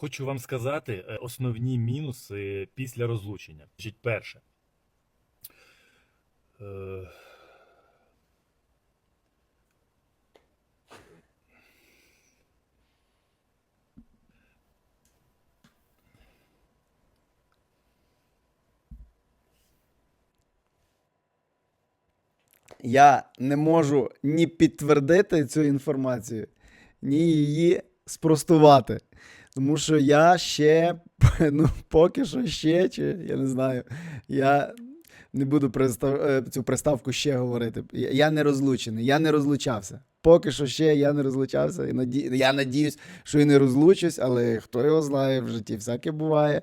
Хочу вам сказати е, основні мінуси після розлучення. Значить, перше. Е, Я не можу ні підтвердити цю інформацію, ні її спростувати. Тому що я ще, ну, поки що ще, чи я не знаю, я не буду пристав, е, цю приставку ще говорити. Я не розлучений, я не розлучався. Поки що ще я не розлучався. І наді... Я надіюсь, що і не розлучусь, але хто його знає, в житті всяке буває.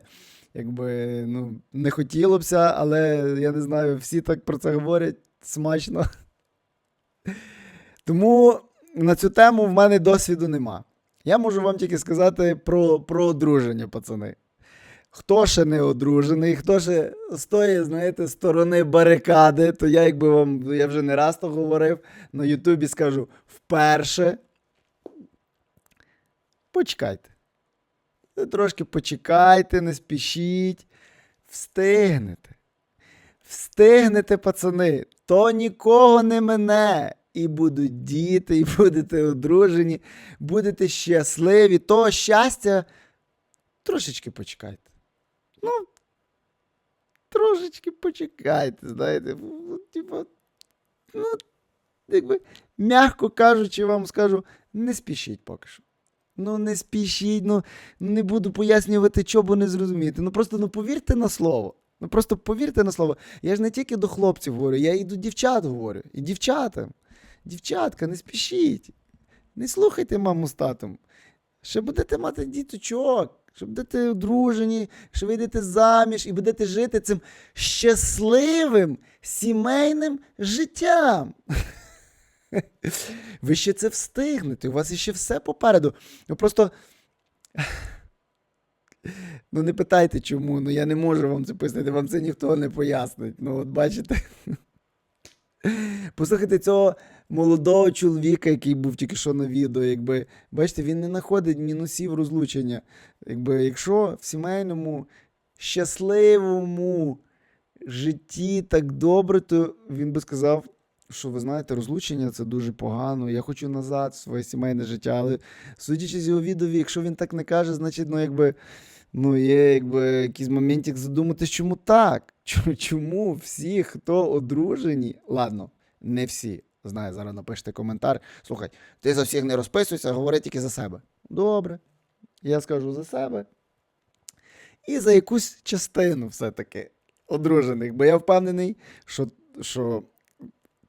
Якби ну, не хотілося але я не знаю, всі так про це говорять смачно. Тому на цю тему в мене досвіду нема. Я можу вам тільки сказати про, про одруження, пацани. Хто ще не одружений, хто ще з тої, знаєте, сторони барикади, то я якби вам, я вже не раз то говорив, на Ютубі скажу вперше. Почекайте. Трошки почекайте, не спішіть. Встигнете. Встигнете, пацани, то нікого не мене. І будуть діти, і будете одружені, будете щасливі. То щастя трошечки почекайте. Ну, трошечки почекайте, знаєте. Типа, ну, якби, м'яко кажучи, вам скажу, не спішіть поки що. Ну, не спішіть, ну не буду пояснювати, що, бо не зрозумієте. Ну просто ну повірте на слово. Ну просто повірте на слово. Я ж не тільки до хлопців говорю, я і до дівчат говорю. І дівчатам. Дівчатка, не спішіть. Не слухайте маму з татом. Ще будете мати діточок, що будете одружені, що вийдете заміж і будете жити цим щасливим сімейним життям. Ви ще це встигнете, у вас ще все попереду. Ну просто. Ну, не питайте чому, ну я не можу вам це пояснити, вам це ніхто не пояснить. Ну, от бачите. Послухайте цього молодого чоловіка, який був тільки що на відео, якби, бачите, він не знаходить мінусів розлучення. Якби, якщо в сімейному щасливому житті так добре, то він би сказав, що ви знаєте, розлучення це дуже погано. Я хочу назад в своє сімейне життя. Але судячи з його відео, якщо він так не каже, значить, ну якби. Ну, є якби якийсь моментик задуматись, чому так? Чому всі, хто одружені? Ладно, не всі. Знаю, зараз напишете коментар. Слухай, ти за всіх не розписуйся, говори тільки за себе. Добре. Я скажу за себе. І за якусь частину все-таки одружених. Бо я впевнений, що, що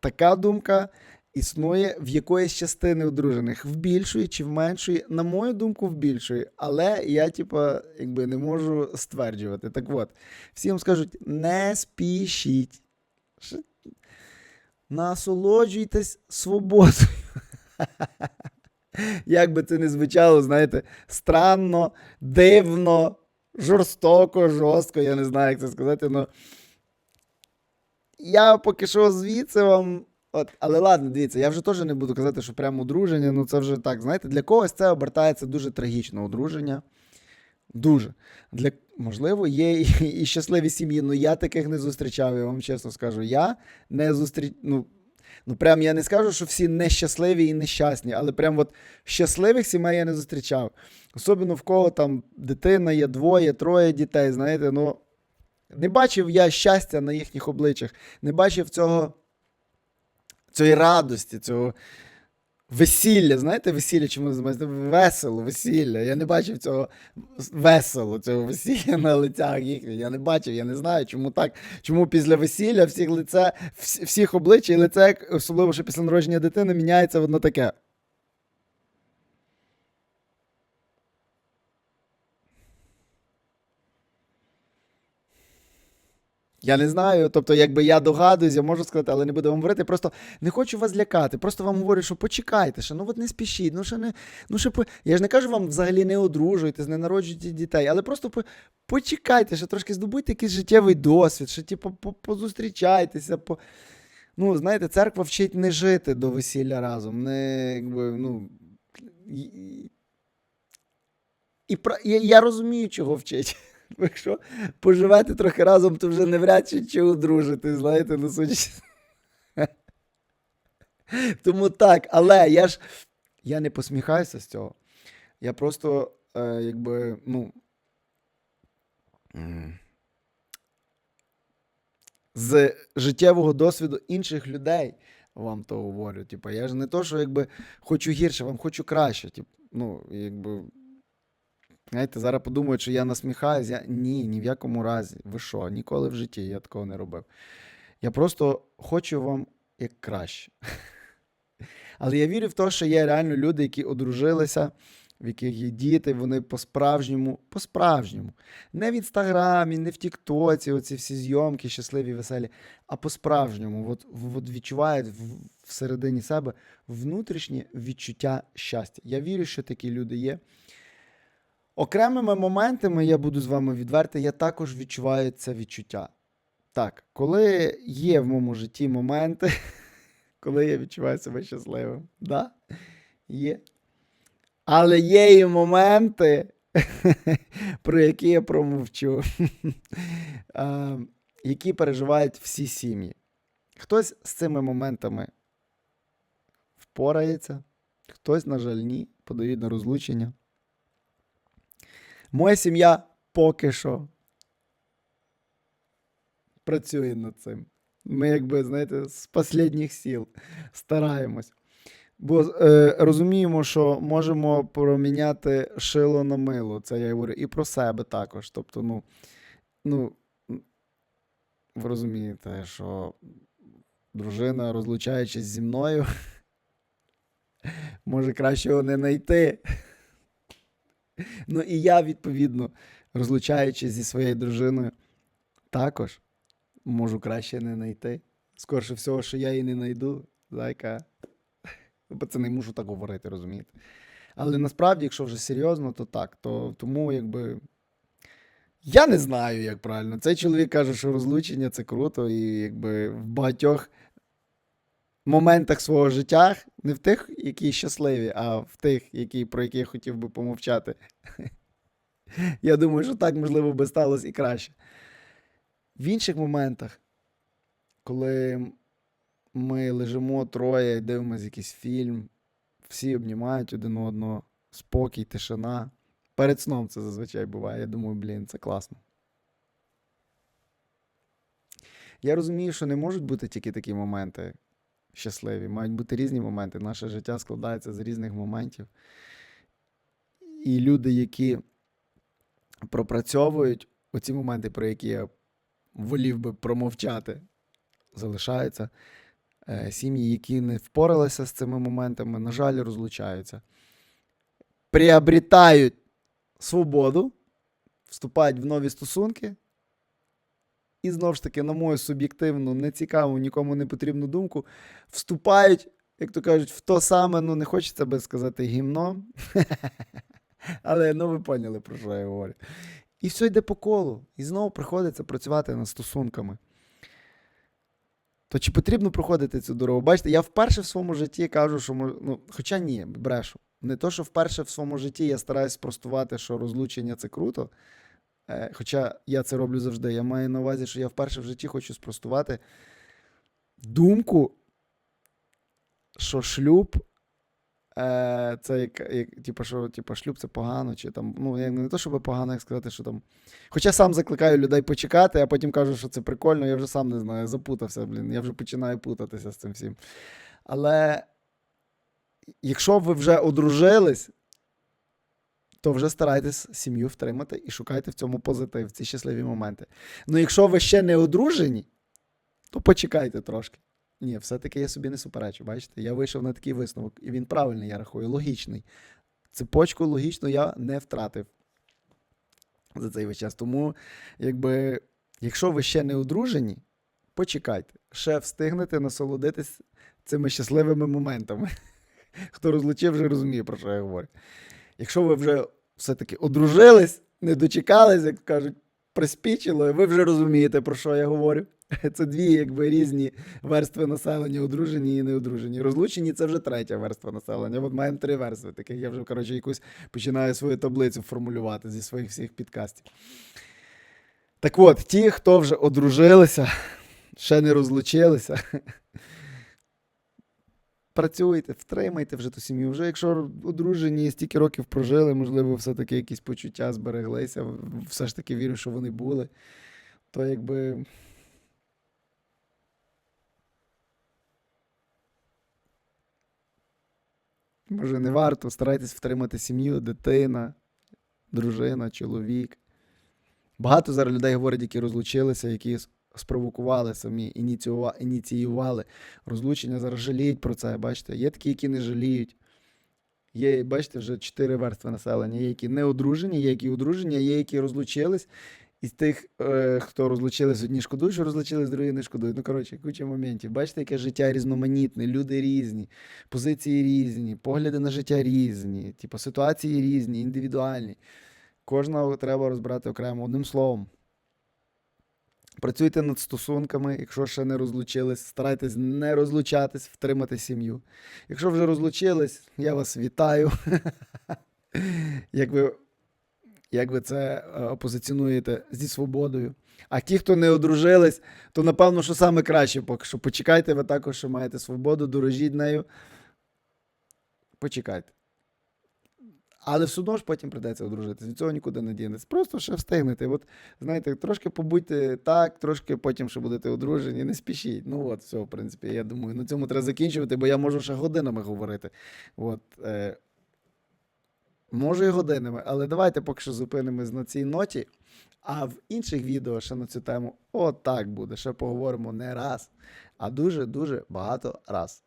така думка існує в якоїсь частини одружених, в більшої чи в меншої, на мою думку, в більшої. Але я, типа, якби не можу стверджувати. Так от, всім скажуть: не спішіть. Насолоджуйтесь свободою. Як би це не звучало, знаєте, странно, дивно, жорстоко, жорстко, я не знаю, як це сказати, але я поки що звідси вам. От, але ладно, дивіться, я вже теж не буду казати, що прямо одруження, ну це вже так, знаєте, для когось це обертається дуже трагічно одруження. Дуже. Для, можливо, є і, і щасливі сім'ї, але я таких не зустрічав, я вам чесно скажу. Я не зустріч. Ну, ну прям я не скажу, що всі нещасливі і нещасні, але прям от щасливих сімей я не зустрічав. Особливо в кого там дитина є двоє, троє дітей, знаєте, ну. Не бачив я щастя на їхніх обличчях, не бачив цього, цієї радості, цього весілля. Знаєте, весілля чому називається? Весело, весілля. Я не бачив цього весело, цього весілля на лицях їхніх. Я не бачив, я не знаю, чому так. Чому після весілля всіх лице, всіх обличчя і лице, особливо що після народження дитини, міняється воно таке. Я не знаю, тобто, якби я догадуюсь, я можу сказати, але не буду вам говорити. Просто не хочу вас лякати. Просто вам говорю, що почекайте, що ну от не спішіть. Ну ще не, ну ще по... Я ж не кажу вам взагалі не одружуйтесь, не народжуйте дітей, але просто по... почекайте, ще трошки здобудьте якийсь життєвий досвід, ще типу, по- позустрічайтеся. По... Ну, знаєте, церква вчить не жити до весілля разом. Не, якби, ну, і- і- І я розумію, чого вчить. Якщо поживете трохи разом, то вже навряд чи чи одружити, знаєте, ну судячи. Тому так, але я ж я не посміхаюся з цього. Я просто, е, якби, ну. З життєвого досвіду інших людей вам то говорю. Типу, я ж не то, що якби хочу гірше, вам хочу краще. Типу, ну, якби. Знаєте, зараз подумають, що я насміхаюсь. Я... Ні, ні в якому разі. Ви що, ніколи в житті я такого не робив. Я просто хочу вам як краще. Але я вірю в те, що є реально люди, які одружилися, в яких є діти, вони по-справжньому, по-справжньому. Не в інстаграмі, не в Тіктоці, оці всі зйомки, щасливі, веселі, а по-справжньому. От, от відчувають всередині себе внутрішнє відчуття щастя. Я вірю, що такі люди є. Окремими моментами, я буду з вами відвертий, я також відчуваю це відчуття. Так, коли є в моєму житті моменти, коли я відчуваю себе щасливим, да? є. Але є і моменти, про які я промовчу, які переживають всі сім'ї. Хтось з цими моментами впорається, хтось, на жаль, ні, подають на розлучення. Моя сім'я поки що працює над цим. Ми, якби, знаєте, з останніх сіл стараємось. Бо е, розуміємо, що можемо проміняти шило на мило. Це я говорю і про себе також. Тобто, ну, ну ви розумієте, що дружина, розлучаючись зі мною, може кращого не знайти. Ну і я, відповідно, розлучаючись зі своєю дружиною, також можу краще не знайти. Скорше всього, що я її не знайду, зайка. Ну, Пацани, мушу так говорити, розумієте? Але насправді, якщо вже серйозно, то так. То, тому, якби. Я не знаю, як правильно. Цей чоловік каже, що розлучення це круто, і якби в багатьох моментах свого життя, не в тих, які щасливі, а в тих, які, про які я хотів би помовчати. Я думаю, що так, можливо, би сталося і краще. В інших моментах, коли ми лежимо троє, дивимося якийсь фільм, всі обнімають один одного, спокій, тишина. Перед сном це зазвичай буває. Я думаю, блін, це класно. Я розумію, що не можуть бути тільки такі моменти щасливі. Мають бути різні моменти. Наше життя складається з різних моментів. І люди, які пропрацьовують оці моменти, про які я волів би промовчати, залишаються. Е, Сім'ї, які не впоралися з цими моментами, на жаль, розлучаються. Приобретають свободу, вступають в нові стосунки. І знову ж таки, на мою суб'єктивну, нецікаву, нікому не потрібну думку, вступають, як то кажуть, в то саме, ну не хочеться би сказати гімно. Але ну ви поняли, про що я говорю. І все йде по колу. І знову приходиться працювати над стосунками. То чи потрібно проходити цю дорогу? Бачите, я вперше в своєму житті кажу, що ну, хоча ні, брешу. Не то, що вперше в своєму житті я стараюсь спростувати, що розлучення це круто. Е, хоча я це роблю завжди. Я маю на увазі, що я вперше в житті хочу спростувати думку, що шлюб. Е, це як, як типу, що типу, шлюб це погано, чи там, ну, я не то, щоб погано, як сказати, що там. Хоча сам закликаю людей почекати, а потім кажу, що це прикольно, я вже сам не знаю, запутався, блін, я вже починаю путатися з цим всім. Але якщо ви вже одружились, то вже старайтесь сім'ю втримати і шукайте в цьому позитив, ці щасливі моменти. Ну, якщо ви ще не одружені, то почекайте трошки. Ні, все-таки я собі не суперечу. Бачите, я вийшов на такий висновок, і він правильний, я рахую, логічний. Цепочку логічно я не втратив за цей весь час. Тому, якби, якщо ви ще не одружені, почекайте. Ще встигнете насолодитись цими щасливими моментами. Хто розлучив, вже розуміє, про що я говорю. Якщо ви вже все-таки одружились, не дочекались, як кажуть, приспічило, і ви вже розумієте, про що я говорю. Це дві якби різні верстви населення, одружені і неодружені. Розлучені це вже третя верства населення. От маємо три верстви. Таких я вже, коротше, якусь починаю свою таблицю формулювати зі своїх всіх підкастів. Так от, ті, хто вже одружилися, ще не розлучилися. Працюйте, втримайте вже ту сім'ю. Вже якщо одружені, стільки років прожили, можливо, все-таки якісь почуття збереглися. Все ж таки вірю, що вони були. То якби. Може, не варто. Старайтесь втримати сім'ю, дитина, дружина, чоловік. Багато зараз людей говорять, які розлучилися, які спровокували самі, ініціюва- ініціювали розлучення, зараз жаліють про це. Бачите, є такі, які не жаліють. Є, бачите, вже чотири верстви населення. Є, які не одружені, є, які одружені, є, які розлучились. Із тих, е, хто розлучились, одні шкодують, що розлучились, другі не шкодують. Ну, коротше, куча моментів. Бачите, яке життя різноманітне, люди різні, позиції різні, погляди на життя різні, типу, ситуації різні, індивідуальні. Кожного треба розбирати окремо одним словом. Працюйте над стосунками, якщо ще не розлучились, старайтесь не розлучатись, втримати сім'ю. Якщо вже розлучились, я вас вітаю. Як ви, як ви це е, позиціонуєте зі свободою. А ті, хто не одружились, то напевно, що саме краще, поки що почекайте, ви також що маєте свободу, дорожіть нею. Почекайте. Але все одно ж потім прийдеться одружитись. Від цього нікуди не дінеться. Просто ще встигнете. От, знаєте, трошки побудьте так, трошки потім ще будете одружені. Не спішіть. Ну от, все, в принципі, я думаю, на цьому треба закінчувати, бо я можу ще годинами говорити. От, е, можу і годинами, але давайте поки що зупинимось на цій ноті. А в інших відео ще на цю тему отак буде. Ще поговоримо не раз, а дуже-дуже багато раз.